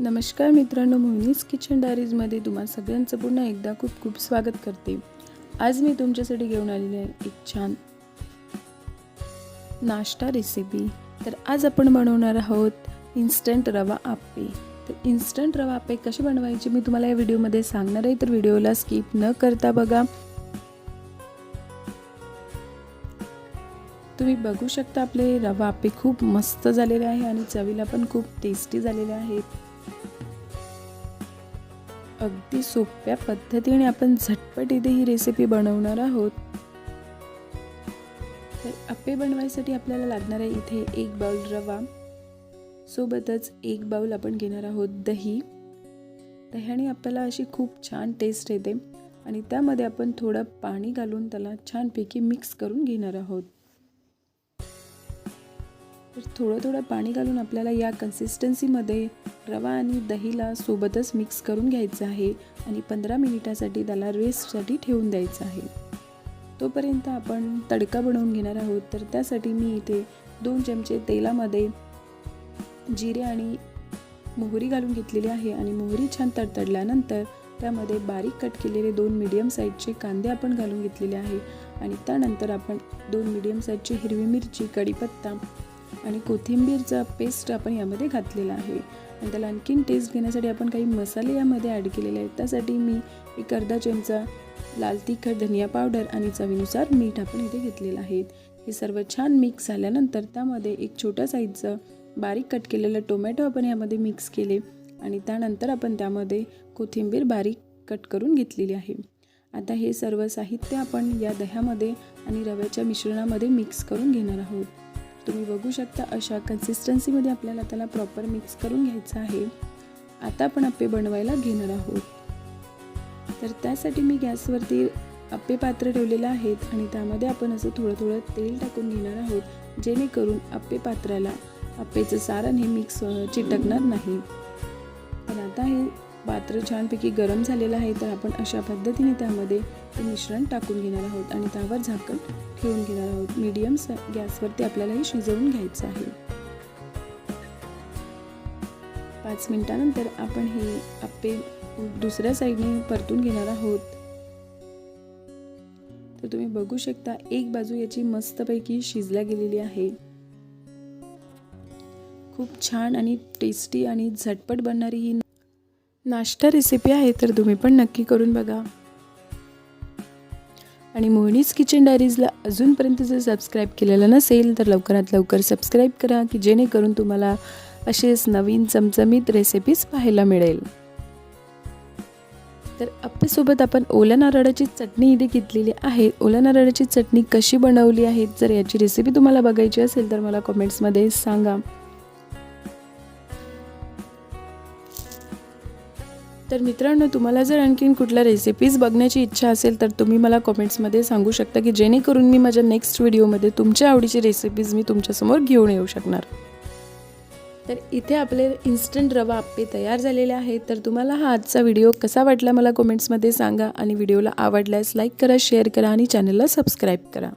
नमस्कार मित्रांनो मोहिनीज किचन डायरीजमध्ये तुम्हा सगळ्यांचं पुन्हा एकदा खूप खूप स्वागत करते. आज मी तुमच्यासाठी घेऊन आलेली आहे एक छान नाश्ता रेसिपी तर आज आपण बनवणार आहोत इन्स्टंट रवा आप्पे. तर इन्स्टंट रवा आप्पे कसे बनवायचे मी तुम्हाला या व्हिडिओमध्ये सांगणार आहे तर व्हिडिओला स्किप न करता बघा. तुम्ही बघू शकता आपले रवा आप्पे खूप मस्त झालेले आहे आणि चवीला पण खूप टेस्टी झालेले आहेत. अगदी सोप्या पद्धतीने आपण झटपट इथे ही रेसिपी बनवणार आहोत. तर अप्पे बनवायसाठी आपल्याला लागणार आहे इथे एक बाउल रवा. सोबतच एक बाउल आपण घेणार आहोत दही. दह्याने आपल्याला अशी खूप छान टेस्ट येते. आणि त्यामध्ये आपण थोडं पाणी घालून त्याला छानपैकी मिक्स करून घेणार आहोत. तर थोडं थोडं पाणी घालून आपल्याला या कन्सिस्टन्सीमध्ये रवा आणि दहीला सोबतच मिक्स करून घ्यायचं आहे आणि पंधरा मिनिटासाठी त्याला रेस्टसाठी ठेवून द्यायचं आहे. तोपर्यंत आपण तडका बनवून घेणार आहोत. तर त्यासाठी मी इथे दोन चमचे तेलामध्ये जिरे आणि मोहरी घालून घेतलेली आहे आणि मोहरी छान तडतडल्यानंतर त्यामध्ये बारीक कट केलेले दोन मीडियम साईजचे कांदे आपण घालून घेतलेले आहे. आणि त्यानंतर आपण दोन मीडियम साईजची हिरवी मिरची कढीपत्ता आणि कोथिंबीरचा पेस्ट आपण यामध्ये घातलेला आहे. आणि त्याला आणखीन टेस्ट घेण्यासाठी आपण काही मसाले यामध्ये ॲड केलेले आहेत. त्यासाठी मी एक अर्धा चमचा लाल तिखट धनिया पावडर आणि चवीनुसार मीठ आपण इथे घेतलेलं आहे. हे सर्व छान मिक्स झाल्यानंतर त्यामध्ये एक छोट्या साईजचं बारीक कट केलेलं टोमॅटो आपण यामध्ये मिक्स केले आणि त्यानंतर आपण त्यामध्ये कोथिंबीर बारीक कट करून घेतलेली आहे. आता हे सर्व साहित्य आपण या दह्यामध्ये आणि रव्याच्या मिश्रणामध्ये मिक्स करून घेणार आहोत. तुम्ही बघू शकता अशा कन्सिस्टन्सीमध्ये आपल्याला त्याला प्रॉपर मिक्स करून घ्यायचं आहे. आता आपण अप्पे बनवायला घेणार आहोत. तर त्यासाठी मी गॅसवरती अप्पे पात्र ठेवलेलं आहेत आणि त्यामध्ये आपण असं थोडं थोडं तेल टाकून घेणार आहोत जेणेकरून अप्पे पात्राला अप्पेचं सारण हे मिक्स चिटकणार नाही. पण आता हे पात्र छानपैकी गरम झालेलं आहे तर आपण अशा पद्धतीने त्यामध्ये ते मिश्रण टाकून घेणार आहोत आणि त्यावर झाकण ठेवून घेणार आहोत. मीडियम गॅसवरती आपल्याला हे शिजवून घ्यायचं आहे. पाच मिनिटानंतर आपण हे आप्पे दुसऱ्या साईडने परतून घेणार आहोत. तर तुम्ही बघू शकता एक बाजू याची मस्तपैकी शिजल्या गेलेली आहे. खूप छान आणि टेस्टी आणि झटपट बनणारी ही नाश्ता रेसिपी आहे तर तुम्ही पण नक्की करून बघा. आणि मोहिनीज किचन डायरीजला अजूनपर्यंत जर सबस्क्राईब केलेलं नसेल तर लवकरात लवकर सबस्क्राईब करा की जेणेकरून तुम्हाला असेच नवीन चमचमीत रेसिपीज पाहायला मिळेल. तर अप्पेसोबत आपण ओल्या नारळाची चटणी इथे घेतलेली आहे. ओल्या नारळाची चटणी कशी बनवली आहे जर याची रेसिपी तुम्हाला बघायची असेल तर मला कमेंट्समध्ये सांगा. तर मित्रांनो तुम्हाला जर आणखीन कुठल्या रेसिपीज बघण्याची इच्छा असेल तर तुम्ही मला कमेंट्समध्ये सांगू शकता की जेणेकरून मी माझ्या नेक्स्ट व्हिडिओमध्ये तुमच्या आवडीची रेसिपीज मी तुमच्यासमोर घेऊन येऊ शकणार. तर इथे आपले इन्स्टंट रवा आप्पे तयार झालेले आहेत. तर तुम्हाला हा आजचा व्हिडिओ कसा वाटला मला कमेंट्समध्ये सांगा आणि व्हिडिओला आवडल्यास लाईक करा शेअर करा आणि चॅनलला सबस्क्राईब करा.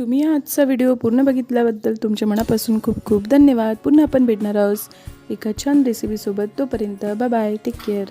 तुम्ही हा आजचा व्हिडिओ पूर्ण बघितल्याबद्दल तुमच्या मनापासून खूप खूप धन्यवाद. पुन्हा आपण भेटणार आहोत एका छान रेसिपीसोबत तोपर्यंत बाय बाय टेक केअर